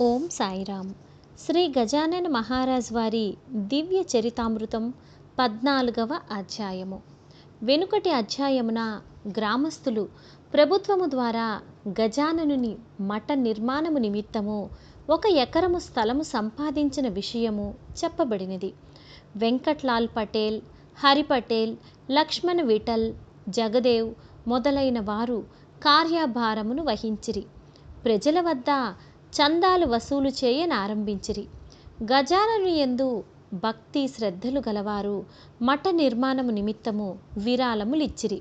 ఓం సాయిరామ్. శ్రీ గజానన మహారాజ్ వారి దివ్య చరితామృతం పద్నాలుగవ అధ్యాయము. వెనుకటి అధ్యాయమున గ్రామస్తులు ప్రభుత్వము ద్వారా గజాననుని మఠ నిర్మాణము నిమిత్తము ఒక ఎకరము స్థలము సంపాదించిన విషయము చెప్పబడినది. వెంకట్లాల్ పటేల్ హరి పటేల్ లక్ష్మణ్ విఠల్ జగదేవ్ మొదలైన వారు కార్యభారమును వహించిరి. ప్రజల వద్ద చందాలు వసూలు చేయనారంభించిరి గజానను ఎందు భక్తి శ్రద్ధలు గలవారు మఠ నిర్మాణము నిమిత్తము విరాళములిచ్చిరి.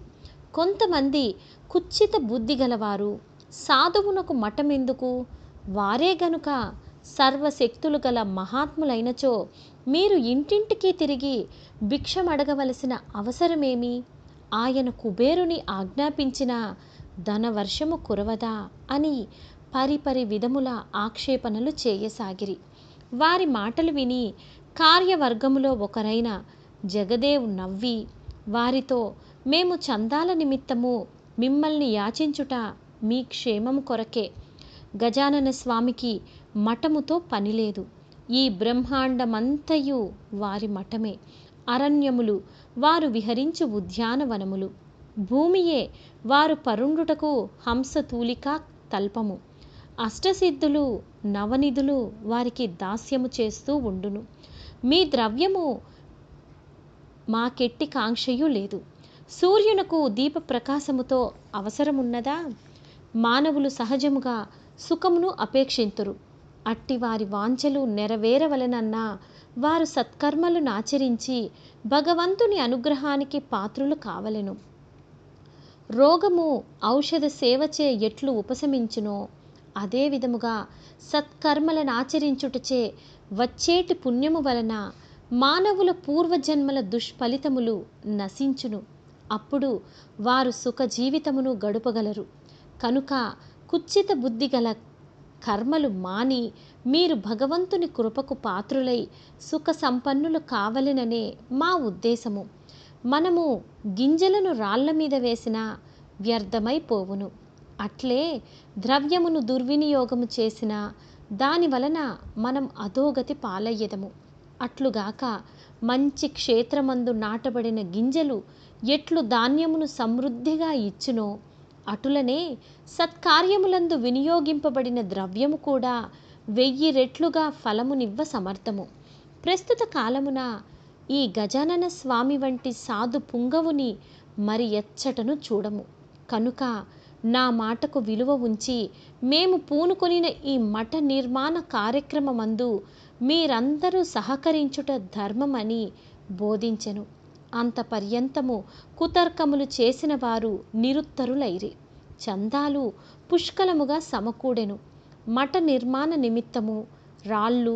కొంతమంది కుచ్చిత బుద్ధి గలవారు సాధువునకు మఠమెందుకు? వారే గనుక సర్వశక్తులు గల మహాత్ములైనచో మీరు ఇంటింటికి తిరిగి భిక్షమడగవలసిన అవసరమేమి? ఆయన కుబేరుని ఆజ్ఞాపించిన ధనవర్షము కురవదా అని పరిపరి విధముల ఆక్షేపణలు చేయసాగిరి. వారి మాటలు విని కార్యవర్గములో ఒకరైన జగదేవ్ నవ్వి వారితో మేము చందాల నిమిత్తము మిమ్మల్ని యాచించుట మీ క్షేమము కొరకే. గజానన స్వామికి మఠముతో పనిలేదు ఈ బ్రహ్మాండమంతయు వారి మఠమే. అరణ్యములు వారు విహరించు ఉద్యానవనములు. భూమియే వారు పరుండుటకు హంసతూలికా తల్పము. అష్టసిద్ధులు నవనిధులు వారికి దాస్యము చేస్తూ ఉండును. మీ ద్రవ్యము మాకెట్టి కాంక్షయు లేదు. సూర్యునకు దీప ప్రకాశముతో అవసరమున్నదా? మానవులు సహజముగా సుఖమును అపేక్షింతురు. అట్టి వారి వాంఛలు నెరవేరవలనన్నా వారు సత్కర్మలను ఆచరించి భగవంతుని అనుగ్రహానికి పాత్రులు కావలెను. రోగము ఔషధ సేవచే ఎట్లు ఉపశమించునో అదే విధముగా సత్కర్మలను ఆచరించుటచే వచ్చేటి పుణ్యము వలన మానవుల పూర్వజన్మల దుష్ఫలితములు నశించును. అప్పుడు వారు సుఖ జీవితమును గడుపగలరు. కనుక కుచ్చిత బుద్ధి గల కర్మలు మాని మీరు భగవంతుని కృపకు పాత్రులై సుఖ సంపన్నులు కావలెననే మా ఉద్దేశము. మనము గింజలను రాళ్ళ మీద వేసినా వ్యర్థమైపోవును. అట్లే ద్రవ్యమును దుర్వినియోగము చేసిన దాని వలన మనం అధోగతి పాలయ్యదము. అట్లుగాక మంచి క్షేత్రమందు నాటబడిన గింజలు ఎట్లు ధాన్యమును సమృద్ధిగా ఇచ్చునో అటులనే సత్కార్యములందు వినియోగింపబడిన ద్రవ్యము కూడా వెయ్యి రెట్లుగా ఫలమునివ్వ సమర్థము. ప్రస్తుత కాలమున ఈ గజానన స్వామి వంటి సాధు పుంగవుని మరి ఎచ్చటను చూడము. కనుక నా మాటకు విలువ ఉంచి మేము పూనుకొనిన ఈ మఠ నిర్మాణ కార్యక్రమమందు మీరందరూ సహకరించుట ధర్మమని బోధించెను. అంత పర్యంతము కుతర్కములు చేసిన వారు నిరుత్తరులైరి. చందాలు పుష్కలముగా సమకూడెను. మఠ నిర్మాణ నిమిత్తము రాళ్ళు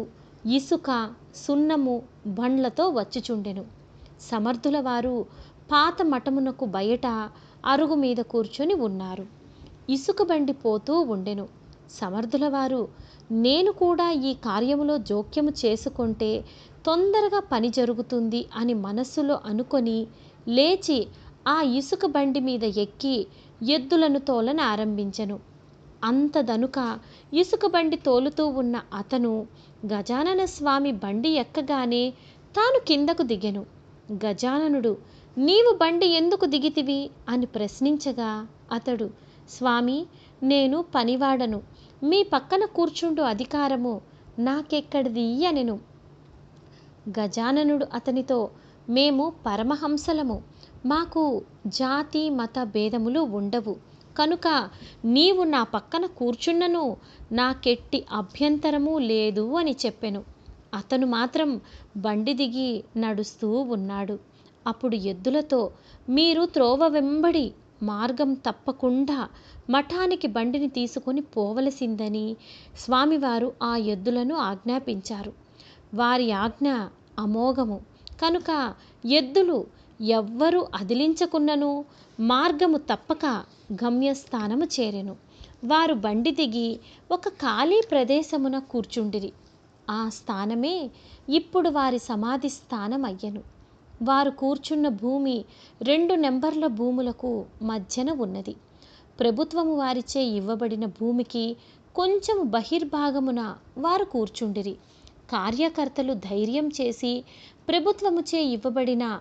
ఇసుక సున్నము బండ్లతో వచ్చిచుండెను. సమర్థుల వారు పాత మఠమునకు బయట అరుగు మీద కూర్చొని ఉన్నారు. ఇసుక బండి పోతూ ఉండెను. సమర్థుల వారు నేను కూడా ఈ కార్యములో జోక్యము చేసుకుంటే తొందరగా పని జరుగుతుంది అని మనస్సులో అనుకొని లేచి ఆ ఇసుక బండి మీద ఎక్కి ఎద్దులను తోలని ఆరంభించెను. అంతదనుక ఇసుక బండి తోలుతూ ఉన్న అతను గజానన స్వామి బండి ఎక్కగానే తాను కిందకు దిగెను. గజాననుడు నీవు బండి ఎందుకు దిగితివి? అని ప్రశ్నించగా అతడు స్వామి నేను పనివాడను. మీ పక్కన కూర్చుండు అధికారము. నాకెక్కడిది అనెను గజాననుడు అతనితో మేము పరమహంసలము. మాకు జాతి మత భేదములు ఉండవు. కనుక నీవు నా పక్కన కూర్చున్నను. నాకెట్టి అభ్యంతరము లేదు అని చెప్పెను. అతను మాత్రం బండి దిగి నడుస్తూ ఉన్నాడు. అప్పుడు ఎద్దులతో మీరు త్రోవ వెంబడి మార్గం తప్పకుండా మఠానికి బండిని తీసుకొని పోవలసిందని స్వామివారు ఆ ఎద్దులను ఆజ్ఞాపించారు. వారి ఆజ్ఞ అమోఘము. కనుక ఎద్దులు ఎవ్వరూ అదిలించకున్నను మార్గము తప్పక గమ్యస్థానము చేరెను. వారు బండి దిగి ఒక ఖాళీ ప్రదేశమున కూర్చుండిరి. ఆ స్థానమే ఇప్పుడు వారి సమాధి స్థానం అయ్యను వారు కూర్చున్న భూమి రెండు నెంబర్ల భూములకు మధ్యన ఉన్నది. ప్రభుత్వము వారిచే ఇవ్వబడిన భూమికి కొంచెం బహిర్భాగమున వారు కూర్చుండిరి. కార్యకర్తలు ధైర్యం చేసి ప్రభుత్వముచే ఇవ్వబడిన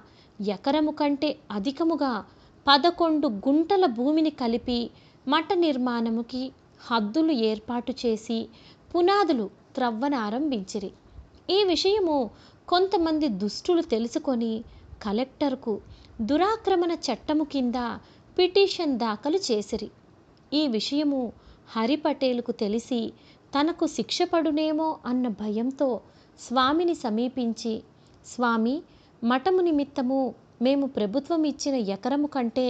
ఎకరము కంటే అధికముగా పదకొండు గుంటల భూమిని కలిపి మఠ నిర్మాణముకి హద్దులు ఏర్పాటు చేసి పునాదులు త్రవ్వనారంభించిరి. ఈ విషయము కొంతమంది దుష్టులు తెలుసుకొని కలెక్టర్కు దురాక్రమణ చట్టము కింద పిటిషన్ దాఖలు చేసిరి. ఈ విషయము హరి పటేల్కు తెలిసి తనకు శిక్ష పడునేమో అన్న భయంతో స్వామిని సమీపించి స్వామి మఠము నిమిత్తము మేము ప్రభుత్వం ఇచ్చిన ఎకరము కంటే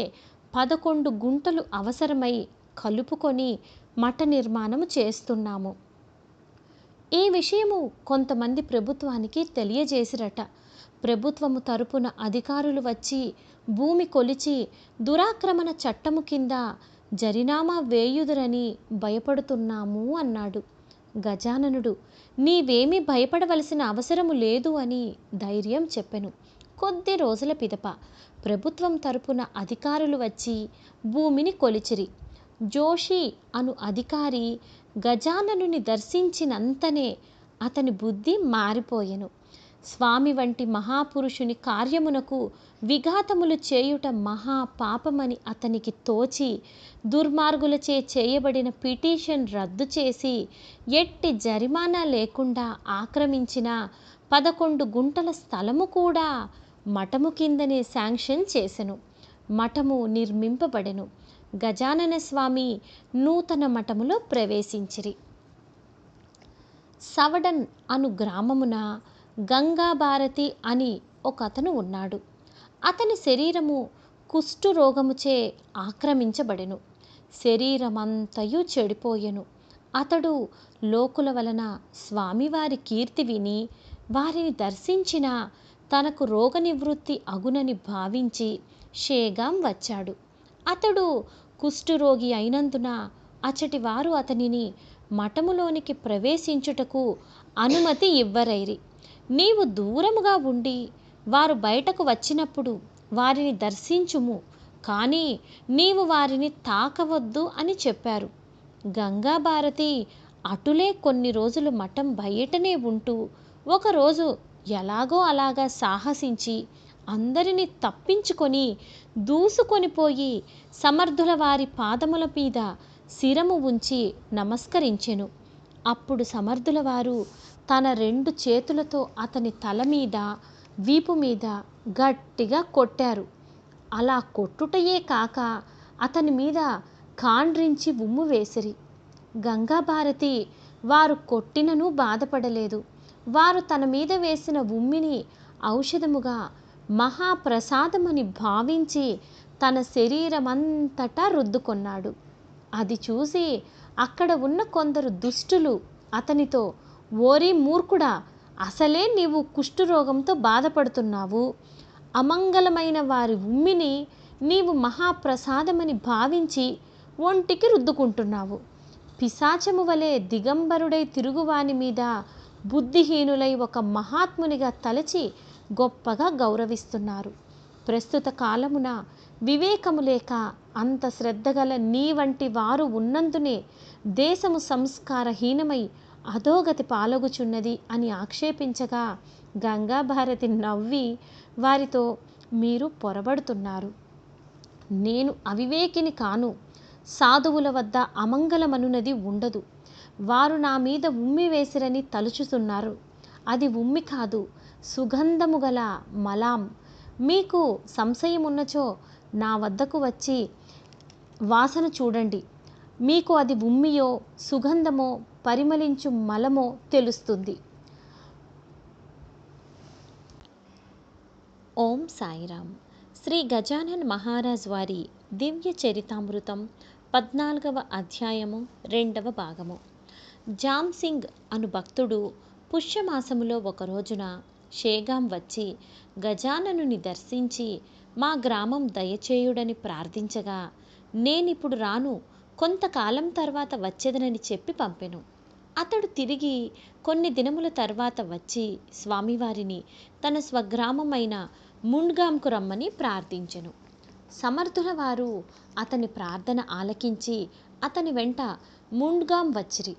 పదకొండు గుంటలు అవసరమై కలుపుకొని మఠ నిర్మాణము చేస్తున్నాము. ఈ విషయము కొంతమంది ప్రభుత్వానికి తెలియజేసిరట. ప్రభుత్వము తరపున అధికారులు వచ్చి భూమి కొలిచి దురాక్రమణ చట్టము కింద జరినామా వేయుదురని భయపడుతున్నాము అన్నాడు. గజాననుడు నీవేమీ భయపడవలసిన అవసరము లేదు అని ధైర్యం చెప్పెను. కొద్ది రోజుల పిదప ప్రభుత్వం తరపున అధికారులు వచ్చి భూమిని కొలిచిరి. జోషి అను అధికారి గజాననుని దర్శించినంతనే అతని బుద్ధి మారిపోయెను. స్వామి వంటి మహాపురుషుని కార్యమునకు విఘాతములు చేయుట మహా పాపమని అతనికి తోచి దుర్మార్గులచే చేయబడిన పిటిషన్ రద్దు చేసి ఎట్టి జరిమానా లేకుండా ఆక్రమించిన పదకొండు గుంటల స్థలము కూడా మఠము కిందనే శాంక్షన్ చేసెను. మఠము నిర్మింపబడెను. గజానన స్వామి నూతన మఠములో ప్రవేశించిరి. సవడన్ అను గ్రామమున గంగాభారతి అని ఒక అతను ఉన్నాడు. అతని శరీరము కుష్టు రోగముచే ఆక్రమించబడెను. శరీరమంతయు చెడిపోయెను. అతడు లోకుల వలన స్వామివారి కీర్తి విని వారిని దర్శించిన తనకు రోగ నివృత్తి అగునని భావించి షేగాం వచ్చాడు. అతడు కుష్ఠురోగి అయినందున అచటి వారు అతనిని మఠములోనికి ప్రవేశించుటకు అనుమతి ఇవ్వరైరి. నీవు దూరముగా ఉండి వారు బయటకు వచ్చినప్పుడు వారిని దర్శించుము కానీ నీవు వారిని తాకవద్దు అని చెప్పారు. గంగాభారతి అటులే కొన్ని రోజులు మఠం బయటనే ఉంటూ ఒకరోజు ఎలాగో అలాగా సాహసించి అందరినీ తప్పించుకొని దూసుకొని పోయి సమర్థుల వారి పాదముల మీద శిరము ఉంచి నమస్కరించెను. అప్పుడు సమర్థుల వారు తన రెండు చేతులతో అతని తల మీద వీపు మీద గట్టిగా కొట్టారు. అలా కొట్టుటయే కాక అతని మీద కాండ్రించి ఉమ్ము వేసిరి. గంగాభారతి వారు కొట్టినను బాధపడలేదు. వారు తన మీద వేసిన ఉమ్మిని ఔషధముగా మహాప్రసాదమని భావించి తన శరీరమంతటా రుద్దుకొన్నాడు. అది చూసి అక్కడ ఉన్న కొందరు దుష్టులు అతనితో ఓరి మూర్ఖుడా అసలే నీవు కుష్ఠరోగంతో బాధపడుతున్నావు. అమంగళమైన వారి ఉమ్మిని నీవు మహాప్రసాదమని భావించి ఒంటికి రుద్దుకుంటున్నావు. పిశాచము వలె దిగంబరుడై తిరుగువాని మీద బుద్ధిహీనులై ఒక మహాత్మునిగా తలచి గొప్పగా గౌరవిస్తున్నారు. ప్రస్తుత కాలమున వివేకము లేక అంత శ్రద్ధగల నీ వంటి వారు ఉన్నందునే దేశము సంస్కారహీనమై అధోగతి పాలగుచున్నది అని ఆక్షేపించగా గంగాభారతి నవ్వి వారితో మీరు పొరబడుతున్నారు. నేను అవివేకిని కాను. సాధువుల వద్ద అమంగళమనున్నది ఉండదు. వారు నా మీద ఉమ్మి వేసిరని తలుచుతున్నారు. అది ఉమ్మి కాదు. సుగంధము గల మలాం. మీకు సంశయమున్నచో నా వద్దకు వచ్చి వాసన చూడండి. మీకు అది ఉమ్మియో సుగంధమో పరిమళించు మలమో తెలుస్తుంది. ఓం సాయిరామ్ శ్రీ గజానన్ మహారాజ్ వారి దివ్య చరితామృతం పద్నాలుగవ అధ్యాయము రెండవ భాగము. జామ్ సింగ్ అను భక్తుడు పుష్యమాసములో ఒక రోజున షేగాం వచ్చి గజాననుని దర్శించి మా గ్రామం దయచేయుడని ప్రార్థించగా నేనిప్పుడు రాను కొంతకాలం తర్వాత వచ్చేదనని చెప్పి పంపెను. అతడు తిరిగి కొన్ని దినముల తర్వాత వచ్చి స్వామివారిని తన స్వగ్రామమైన ముండ్గాంకు రమ్మని ప్రార్థించెను. సమర్థుల వారు అతని ప్రార్థన ఆలకించి అతని వెంట ముండ్గాం వచ్చిరి.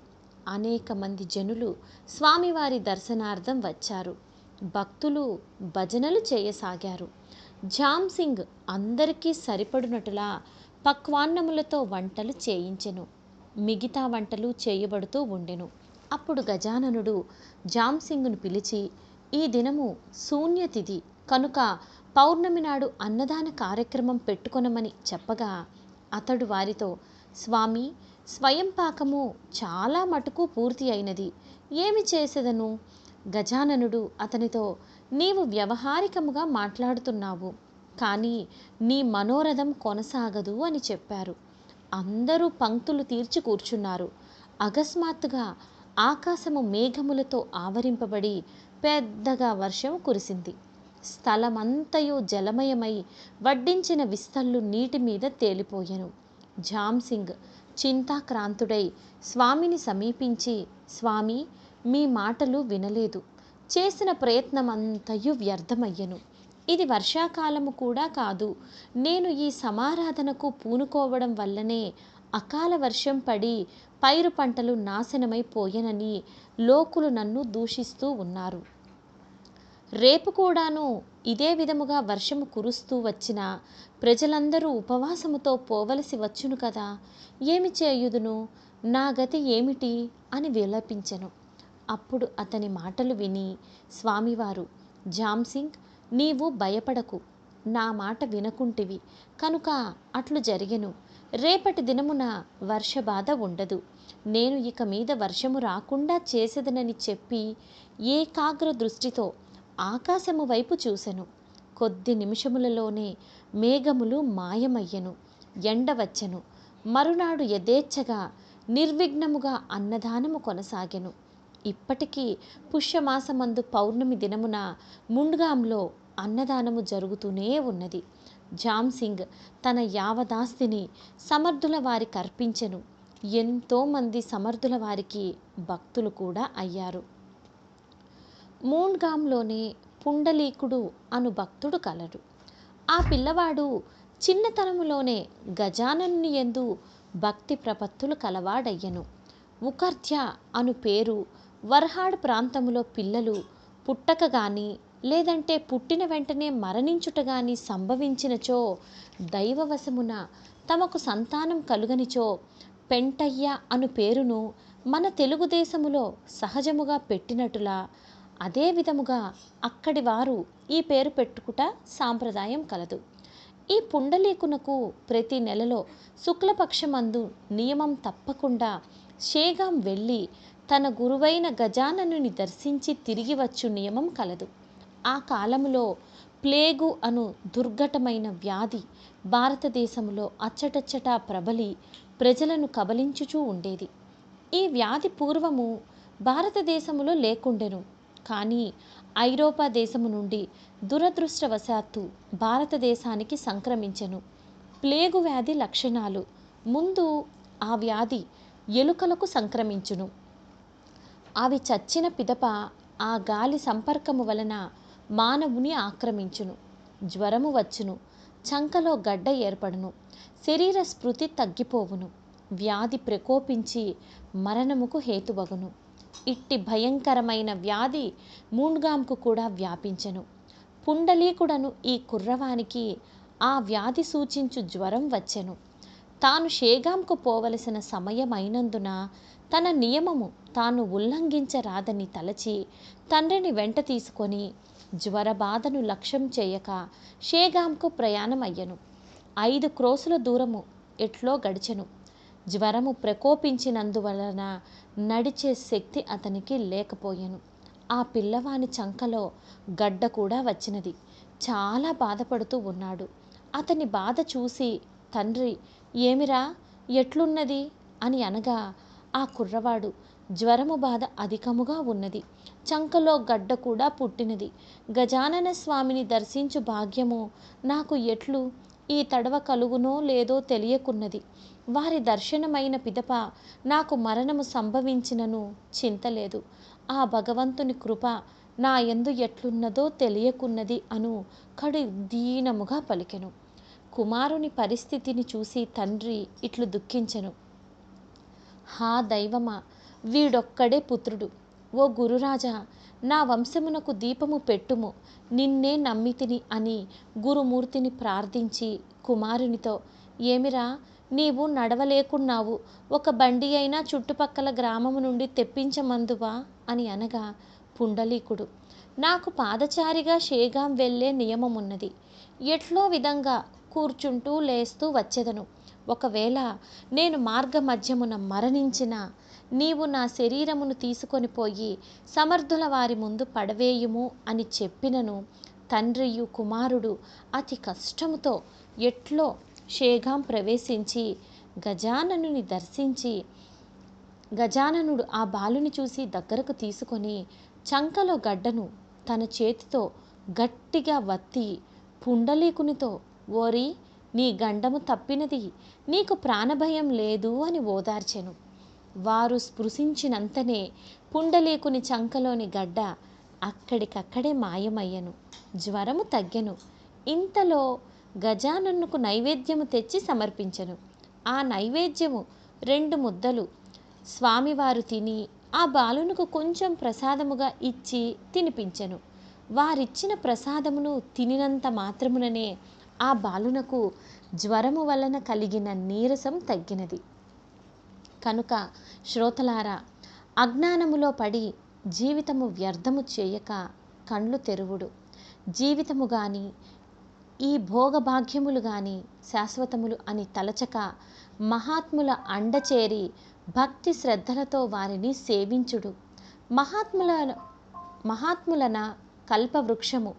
అనేక మంది జనులు స్వామివారి దర్శనార్థం వచ్చారు. భక్తులు భజనలు చేయసాగారు. జామ్సింగ్ అందరికీ సరిపడునట్టులా పక్వాన్నములతో వంటలు చేయించెను. మిగతా వంటలు చేయబడుతూ ఉండెను. అప్పుడు గజాననుడు జామ్సింగ్ను పిలిచి ఈ దినము శూన్యతిథి. కనుక పౌర్ణమి నాడు అన్నదాన కార్యక్రమం పెట్టుకొనమని చెప్పగా అతడు వారితో స్వామి స్వయం పాకము చాలా మటుకు పూర్తి అయినది. ఏమి చేసేదను? గజాననుడు అతనితో నీవు వ్యవహారికముగా మాట్లాడుతున్నావు కానీ నీ మనోరథం కొనసాగదు అని చెప్పారు. అందరూ పంక్తులు తీర్చి కూర్చున్నారు. అకస్మాత్తుగా ఆకాశము మేఘములతో ఆవరింపబడి పెద్దగా వర్షం కురిసింది. స్థలమంతయు జలమయమై వడ్డించిన విస్తళ్ళు నీటి మీద తేలిపోయెను. జామ్ సింగ్ చింతాక్రాంతుడై స్వామిని సమీపించి స్వామి మీ మాటలు వినలేదు. చేసిన ప్రయత్నమంతయు వ్యర్థమయ్యెను. ఇది వర్షాకాలము కూడా కాదు. నేను ఈ సమారాధనకు పూనుకోవడం వల్లనే అకాల వర్షం పడి పైరు పంటలు నాశనమైపోయెనని లోకులు నన్ను దూషిస్తూ ఉన్నారు. రేపు కూడాను ఇదే విధముగా వర్షము కురుస్తూ వచ్చిన ప్రజలందరూ ఉపవాసముతో పోవలసి వచ్చును కదా? ఏమి చేయుదును? నా గతి ఏమిటి? అని విలపించెను. అప్పుడు అతని మాటలు విని స్వామివారు జామ్సింగ్ నీవు భయపడకు. నా మాట వినకుంటివి. కనుక అట్లు జరిగెను. రేపటి దినమున వర్ష బాధ ఉండదు. నేను ఇక మీద వర్షము రాకుండా చేసేదనని చెప్పి ఏకాగ్ర దృష్టితో ఆకాశము వైపు చూసెను. కొద్ది నిమిషములలోనే మేఘములు మాయమయ్యెను. ఎండ వచ్చెను. మరునాడు యథేచ్ఛగా నిర్విఘ్నముగా అన్నదానము కొనసాగెను. ఇప్పటికీ పుష్యమాసమందు పౌర్ణమి దినమున ముండ్గాంలో అన్నదానము జరుగుతూనే ఉన్నది. జామ్సింగ్ తన యావదాస్తిని సమర్థుల వారికి అర్పించెను ఎంతోమంది సమర్థుల వారికి భక్తులు కూడా అయ్యారు. మూన్గాంలోనే పుండలీకుడు అను భక్తుడు కలడు. ఆ పిల్లవాడు చిన్నతనములోనే గజానన్ని ఎందు భక్తి ప్రపత్తులు కలవాడయ్యను. ఉకర్ధ్య అను పేరు వర్హాడ్ ప్రాంతములో పిల్లలు పుట్టక గాని లేదంటే పుట్టిన వెంటనే మరణించుట గాని సంభవించినచో దైవవశమున తమకు సంతానం కలుగనిచో పెంటయ్య అను పేరును మన తెలుగుదేశములో సహజముగా పెట్టినట్టులా అదే విధముగా అక్కడి వారు ఈ పేరు పెట్టుకుట సాంప్రదాయం కలదు. ఈ పుండలీకునకు ప్రతి నెలలో శుక్లపక్షమందు నియమం తప్పకుండా షేగాం వెళ్ళి తన గురువైన గజాననుని దర్శించి తిరిగి వచ్చు నియమం కలదు. ఆ కాలములో ప్లేగు అను దుర్ఘటమైన వ్యాధి భారతదేశంలో అచ్చటచ్చటా ప్రబలి ప్రజలను కబలించుచూ ఉండేది. ఈ వ్యాధి పూర్వము భారతదేశములో లేకుండెను. కానీ ఐరోపా దేశము నుండి దురదృష్టవశాత్తు భారతదేశానికి సంక్రమించెను. ప్లేగు వ్యాధి లక్షణాలు ముందు ఆ వ్యాధి ఎలుకలకు సంక్రమించును. అవి చచ్చిన పిదప ఆ గాలి సంపర్కము వలన మానవుని ఆక్రమించును జ్వరము వచ్చును చంకలో గడ్డ ఏర్పడును శరీర స్మృతి తగ్గిపోవును వ్యాధి ప్రకోపించి మరణముకు హేతువగును. ఇట్టి భయంకరమైన వ్యాధి మూండ్గాంకు కూడా వ్యాపించెను. పుండలీకుడను ఈ కుర్రవానికి ఆ వ్యాధి సూచించు జ్వరం వచ్చెను. తాను షేగాంకు పోవలసిన సమయమైనందున తన నియమము తాను ఉల్లంఘించరాదని తలచి తండ్రిని వెంట తీసుకొని జ్వరబాధను లక్ష్యం చేయక షేగాంకు ప్రయాణమయ్యను. ఐదు క్రోసుల దూరము ఎట్లో గడిచెను. జ్వరము ప్రకోపించినందువలన నడిచే శక్తి అతనికి లేకపోయెను. ఆ పిల్లవాని చంకలో గడ్డ కూడా వచ్చినది. చాలా బాధపడుతూ ఉన్నాడు. అతని బాధ చూసి తండ్రి ఏమిరా? ఎట్లున్నది? అని అనగా ఆ కుర్రవాడు. జ్వరము బాధ అధికముగా ఉన్నది. చంకలో గడ్డ కూడా పుట్టినది. గజానన స్వామిని దర్శించు భాగ్యము నాకు ఎట్లు? ఈ తడవ కలుగునో లేదో తెలియకున్నది. వారి దర్శనమైన పిదప నాకు మరణము సంభవించినను చింతలేదు. ఆ భగవంతుని కృప నా ఎందు ఎట్లున్నదో తెలియకున్నది అను కడు దీనముగా పలికెను. కుమారుని పరిస్థితిని చూసి తండ్రి ఇట్లు దుఃఖించెను. హా దైవమా వీడొక్కడే పుత్రుడు. ఓ గురురాజా నా వంశమునకు దీపము పెట్టుము నిన్నే నమ్మితిని అని గురుమూర్తిని ప్రార్థించి కుమారునితో ఏమిరా నీవు నడవలేకున్నావు ఒక బండి అయినా చుట్టుపక్కల గ్రామము నుండి తెప్పించమందువా అని అనగా పుండలీకుడు. నాకు పాదచారిగా షేగాం వెళ్ళే నియమమున్నది. ఎట్లో విధంగా కూర్చుంటూ లేస్తూ వచ్చెదను. ఒకవేళ నేను మార్గ మధ్యమున మరణించిన నీవు నా శరీరమును తీసుకొని పోయి సమర్థుల వారి ముందు పడవేయుము అని చెప్పినను. తండ్రియు కుమారుడు అతి కష్టముతో ఎట్లో షేగాం ప్రవేశించి గజాననుని దర్శించి గజాననుడు ఆ బాలుని చూసి దగ్గరకు తీసుకొని చంకలో గడ్డను తన చేతితో గట్టిగా వత్తి పుండలీకునితో ఓరి నీ గండము తప్పినది నీకు ప్రాణభయం లేదు అని ఓదార్చెను. వారు స్పృశించినంతనే పుండలీకుని చంకలోని గడ్డ అక్కడికక్కడే మాయమయ్యను. జ్వరము తగ్గెను. ఇంతలో గజానన్నుకు నైవేద్యము తెచ్చి సమర్పించెను. ఆ నైవేద్యము రెండు ముద్దలు. స్వామివారు తిని ఆ బాలునకు కొంచెం ప్రసాదముగా ఇచ్చి తినిపించెను. వారిచ్చిన ప్రసాదమును తినినంత మాత్రముననే ఆ బాలునకు జ్వరము వలన కలిగిన నీరసం తగ్గినది. కనుక శ్రోతలారా అజ్ఞానములో పడి జీవితము వ్యర్థము చేయక కండ్లు తెరువుడు. జీవితము గాని ఈ భోగభాగ్యములు గాని శాశ్వతములు అని తలచక మహాత్ముల అండచేరి భక్తి శ్రద్ధలతో వారిని సేవించుడు. మహాత్ముల మహాత్ములన కల్పవృక్షము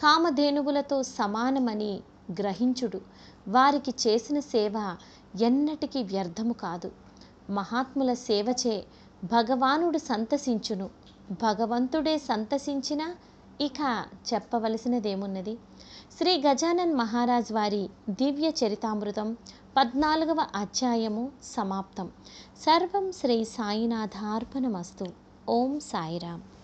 కామధేనువులతో సమానమని గ్రహించుడు. వారికి చేసిన సేవ ఎన్నటికీ వ్యర్థము కాదు. మహాత్ముల సేవచే భగవానుడు సంతసించును. భగవంతుడే సంతసించిన ఇక చెప్పవలసినదేమున్నది? శ్రీ గజానన్ మహారాజ్ వారి దివ్య చరితామృతం పద్నాలుగవ అధ్యాయము సమాప్తం. సర్వం శ్రీ సాయినాథార్పణమస్తు. ఓం సాయిరామ్.